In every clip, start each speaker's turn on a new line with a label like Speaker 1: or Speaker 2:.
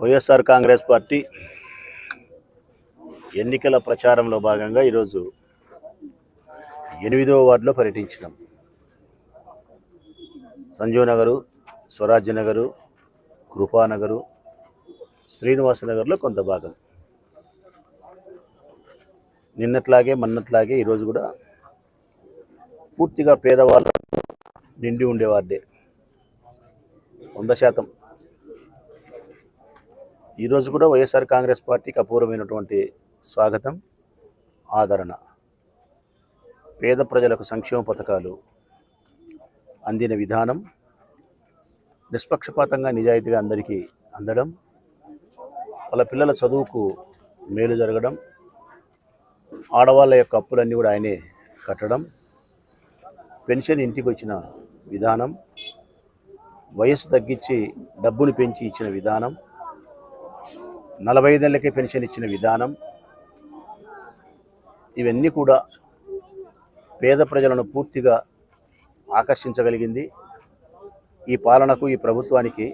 Speaker 1: YSR Congress party ఎన్నికల ప్రచారంలో భాగంగా ఈరోజు ఎనిమిదవ వార్డులో పర్యటించినాం. సంజీవ్ నగరు స్వరాజ్య నగరు కృపానగరు శ్రీనివాస నగర్లో కొంత భాగం. నిన్నట్లాగే మొన్నట్లాగే ఈరోజు కూడా పూర్తిగా పేదవాళ్ళు నిండి ఉండేవాడే వంద శాతం ఈరోజు కూడా వైఎస్ఆర్ కాంగ్రెస్ పార్టీకి అపూర్వమైనటువంటి స్వాగతం ఆదరణ. పేద ప్రజలకు సంక్షేమ పథకాలు అందిన విధానం నిష్పక్షపాతంగా నిజాయితీగా అందరికీ అందడం వాళ్ళ పిల్లల చదువుకు మేలు జరగడం ఆడవాళ్ళ యొక్క అప్పులన్నీ కూడా ఆయనే కట్టడం పెన్షన్ ఇంటికి వచ్చిన విధానం వయసు తగ్గించి డబ్బును పెంచి ఇచ్చిన విధానం నలభై ఐదేళ్ళకే పెన్షన్ ఇచ్చిన విధానం ఇవన్నీ కూడా పేద ప్రజలను పూర్తిగా ఆకర్షించగలిగింది. ఈ పాలనకు ఈ ప్రభుత్వానికి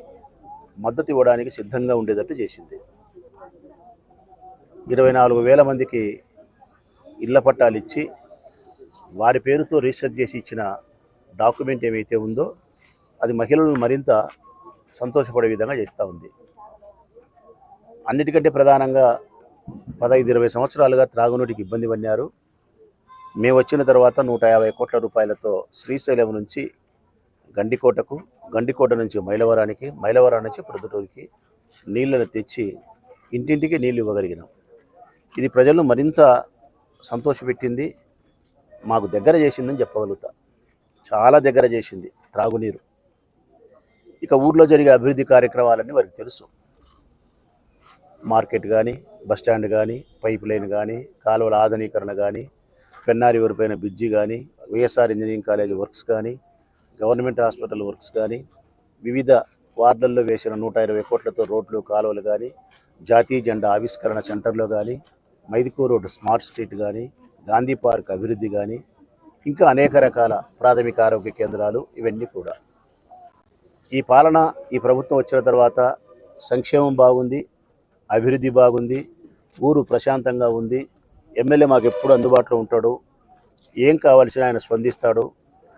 Speaker 1: మద్దతు ఇవ్వడానికి సిద్ధంగా ఉండేటట్టు చేసింది. ఇరవై నాలుగు వేల మందికి ఇళ్ళ పట్టాలు ఇచ్చి వారి పేరుతో రిజిస్టర్ చేసి ఇచ్చిన డాక్యుమెంట్ ఏమైతే ఉందో అది మహిళలను మరింత సంతోషపడే విధంగా చేస్తూ ఉంది. అన్నిటికంటే ప్రధానంగా పదహైదు ఇరవై సంవత్సరాలుగా త్రాగునీటికి ఇబ్బంది పడినారు. మేము వచ్చిన తర్వాత నూట యాభై కోట్ల రూపాయలతో శ్రీశైలం నుంచి గండికోటకు గండికోట నుంచి మైలవరానికి మైలవరం నుంచి ప్రొద్దుటూరికి నీళ్ళను తెచ్చి ఇంటింటికి నీళ్ళు ఇవ్వగలిగినాం. ఇది ప్రజలను మరింత సంతోషపెట్టింది. మాకు దగ్గర చేసిందని చెప్పగలుగుతా. చాలా దగ్గర చేసింది త్రాగునీరు. ఇక ఊర్లో జరిగే అభివృద్ధి కార్యక్రమాలన్నీ వారికి తెలుసు. మార్కెట్ కానీ బస్టాండ్ కానీ పైప్ లైన్ కానీ కాలువల ఆధునీకరణ కానీ పెన్నారి ఊరిపైన బ్రిడ్జి కానీ వైఎస్ఆర్ ఇంజనీరింగ్ కాలేజ్ వర్క్స్ కానీ గవర్నమెంట్ హాస్పిటల్ వర్క్స్ కానీ వివిధ వార్డుల్లో వేసిన నూట ఇరవై కోట్లతో రోడ్లు కాలువలు కానీ జాతీయ జెండా ఆవిష్కరణ సెంటర్లో కానీ మైదుకూరు రోడ్డు స్మార్ట్ స్ట్రీట్ కానీ గాంధీ పార్క్ అభివృద్ధి కానీ ఇంకా అనేక రకాల ప్రాథమిక ఆరోగ్య కేంద్రాలు ఇవన్నీ కూడా. ఈ పాలన ఈ ప్రభుత్వం వచ్చిన తర్వాత సంక్షేమం బాగుంది అభివృద్ధి బాగుంది ఊరు ప్రశాంతంగా ఉంది. ఎమ్మెల్యే మాకు ఎప్పుడు అందుబాటులో ఉంటాడు ఏం కావాల్సిన ఆయన స్పందిస్తాడు.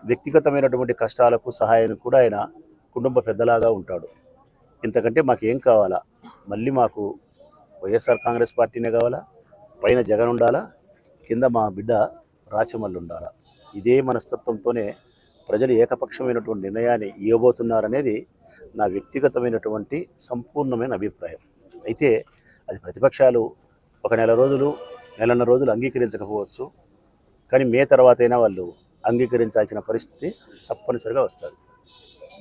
Speaker 1: వ్యక్తిగతమైనటువంటి కష్టాలకు సహాయానికి కూడా ఆయన కుటుంబ పెద్దలాగా ఉంటాడు. ఇంతకంటే మాకు ఏం కావాలా? మళ్ళీ మాకు వైఎస్ఆర్ కాంగ్రెస్ పార్టీనే కావాలా? పైన జగన్ ఉండాలా? కింద మా బిడ్డ రాచమల్లి ఉండాలా? ఇదే మనస్తత్వంతోనే ప్రజలు ఏకపక్షమైనటువంటి నిర్ణయాన్ని ఇవ్వబోతున్నారనేది నా వ్యక్తిగతమైనటువంటి సంపూర్ణమైన అభిప్రాయం. అయితే అది ప్రతిపక్షాలు ఒక నెల రోజులు నెలన్నర రోజులు అంగీకరించకపోవచ్చు. కానీ మే తర్వాత అయినా వాళ్ళు అంగీకరించాల్సిన పరిస్థితి తప్పనిసరిగా వస్తుంది.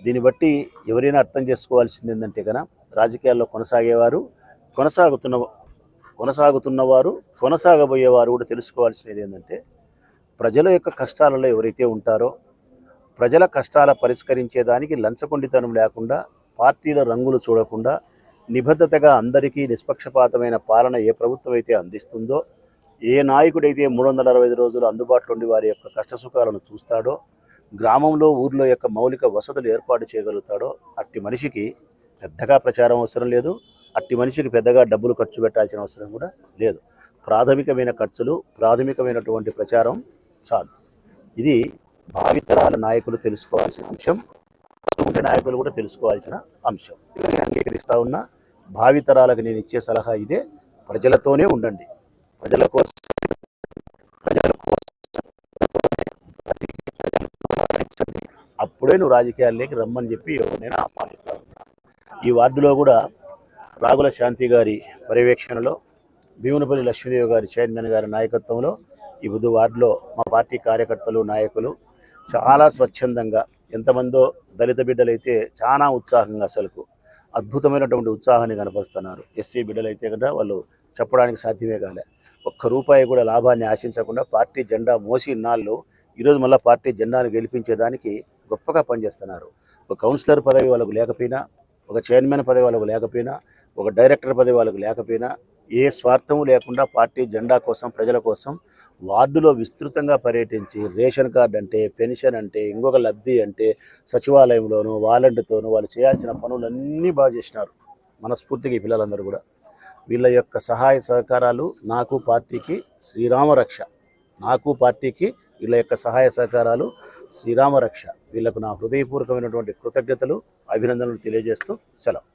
Speaker 1: దీన్ని బట్టి ఎవరైనా అర్థం చేసుకోవాల్సింది ఏంటంటే కనుక రాజకీయాల్లో కొనసాగేవారు కొనసాగుతున్న కొనసాగుతున్నవారు కొనసాగబోయేవారు కూడా తెలుసుకోవాల్సినది ఏంటంటే ప్రజల యొక్క కష్టాలలో ఎవరైతే ఉంటారో ప్రజల కష్టాల పరిష్కరించేదానికి లంచగొండితనం లేకుండా పార్టీల రంగులు చూడకుండా నిబద్ధతగా అందరికీ నిష్పక్షపాతమైన పాలన ఏ ప్రభుత్వం అయితే అందిస్తుందో ఏ నాయకుడైతే మూడు వందల అరవై ఐదు రోజులు అందుబాటులో ఉండి వారి యొక్క కష్టసుఖాలను చూస్తాడో గ్రామంలో ఊర్లో యొక్క మౌలిక వసతులు ఏర్పాటు చేయగలుగుతాడో అట్టి మనిషికి పెద్దగా ప్రచారం అవసరం లేదు. అట్టి మనిషికి పెద్దగా డబ్బులు ఖర్చు పెట్టాల్సిన అవసరం కూడా లేదు. ప్రాథమికమైన ఖర్చులు ప్రాథమికమైనటువంటి ప్రచారం చాలు. ఇది భావితరాల నాయకులు తెలుసుకోవాల్సిన అంశం ఉండే నాయకులు కూడా తెలుసుకోవాల్సిన అంశం. అంగీకరిస్తా ఉన్న భావితరాలకు నేను ఇచ్చే సలహా ఇదే. ప్రజలతోనే ఉండండి. ప్రజల కోసం ప్రజల కోసం అప్పుడే నువ్వు రాజకీయాల్లోకి రమ్మని చెప్పి నేను ఆహ్వానిస్తా ఉన్నా. ఈ వార్డులో కూడా రాగుల శాంతి గారి పర్యవేక్షణలో భీమునపల్లి లక్ష్మీదేవి గారి చైర్మన్ గారి నాయకత్వంలో ఈ బుద్ధు వార్డులో మా పార్టీ కార్యకర్తలు నాయకులు చాలా స్వచ్ఛందంగా ఎంతమందో దళిత బిడ్డలైతే చాలా ఉత్సాహంగా అసలుకు అద్భుతమైనటువంటి ఉత్సాహాన్ని కనపరుస్తున్నారు. ఎస్సీ బిడ్డలైతే కదా వాళ్ళు చెప్పడానికి సాధ్యమే కాలే. ఒక్క రూపాయి కూడా లాభాన్ని ఆశించకుండా పార్టీ జెండా మోసి ఇన్నాళ్ళు ఈరోజు మళ్ళీ పార్టీ జెండాను గెలిపించేదానికి గొప్పగా పనిచేస్తున్నారు. ఒక కౌన్సిలర్ పదవి వాళ్ళకు లేకపోయినా ఒక చైర్మన్ పదవి వాళ్ళకు లేకపోయినా ఒక డైరెక్టర్ పదవి వాళ్ళకు లేకపోయినా ఏ స్వార్థం లేకుండా పార్టీ జెండా కోసం ప్రజల కోసం వార్డులో విస్తృతంగా పర్యటించి రేషన్ కార్డు అంటే పెన్షన్ అంటే ఇంకొక లబ్ధి అంటే సచివాలయంలోనూ వాలంటీర్తోనూ వాళ్ళు చేయాల్సిన పనులన్నీ బాగా చేసినారు. మనస్ఫూర్తిగా పిల్లలందరూ కూడా. వీళ్ళ యొక్క సహాయ సహకారాలు నాకు పార్టీకి శ్రీరామరక్ష నాకు పార్టీకి వీళ్ళ యొక్క సహాయ సహకారాలు శ్రీరామరక్ష వీళ్ళకు నా హృదయపూర్వకమైనటువంటి కృతజ్ఞతలు అభినందనలు తెలియజేస్తూ సెలవు.